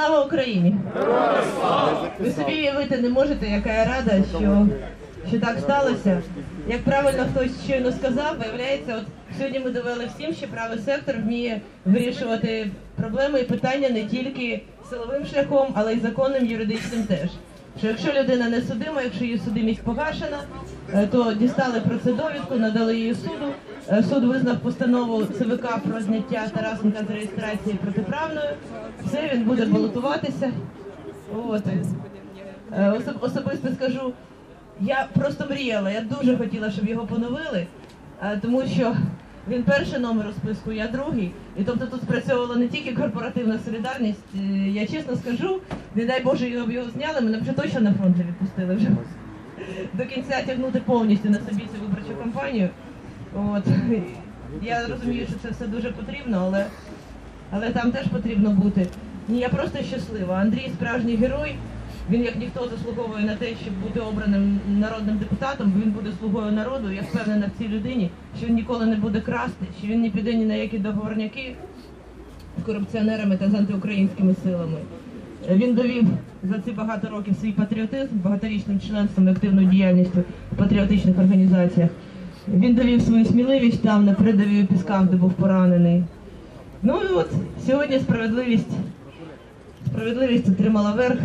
Слава Україні! Ви собі уявити не можете, яка я рада, що, що так сталося. Як правильно хтось щойно сказав, виявляється, от сьогодні ми довели всім, що правий сектор вміє вирішувати проблеми і питання не тільки силовим шляхом, але й законним юридичним теж. Що якщо людина не судима, якщо її судимість погашена, е, то дістали про це довідку, надали її суду. Е, Суд визнав постанову ЦВК про зняття Тарасенка з реєстрації протиправною. Все, він буде балотуватися. От. Е, особ- особисто скажу, я просто мріяла, я дуже хотіла, щоб його поновили, тому що він перший номер у списку, я другий. І тобто тут спрацьовувала не тільки корпоративна солідарність. е, Я чесно скажу, не дай Боже його його зняли, мене вже точно на фронт не відпустили вже. До кінця тягнути повністю на собі цю виборчу кампанію. От. Я розумію, що це все дуже потрібно, але, але там теж потрібно бути. Ні, я просто щаслива. Андрій справжній герой. Він як ніхто заслуговує на те, щоб бути обраним народним депутатом, він буде слугою народу. Я впевнена в цій людині, що він ніколи не буде красти, що він не піде ні на які договорняки з корупціонерами та з антиукраїнськими силами. Він довів за ці багато років свій патріотизм багаторічним членством і активною діяльністю в патріотичних організаціях. Він довів свою сміливість там на передовій у пісках, де був поранений. Ну і от сьогодні справедливість Справедливість отримала верх.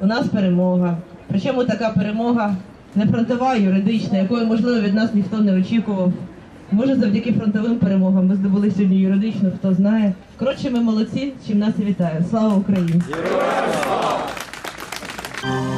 У нас перемога. Причому така перемога не фронтова, юридична, якої, можливо, від нас ніхто не очікував. Може, завдяки фронтовим перемогам ми здобули сьогодні юридично, хто знає. Коротше, ми молодці, чим нас і вітаю. Слава Україні! Героям слава!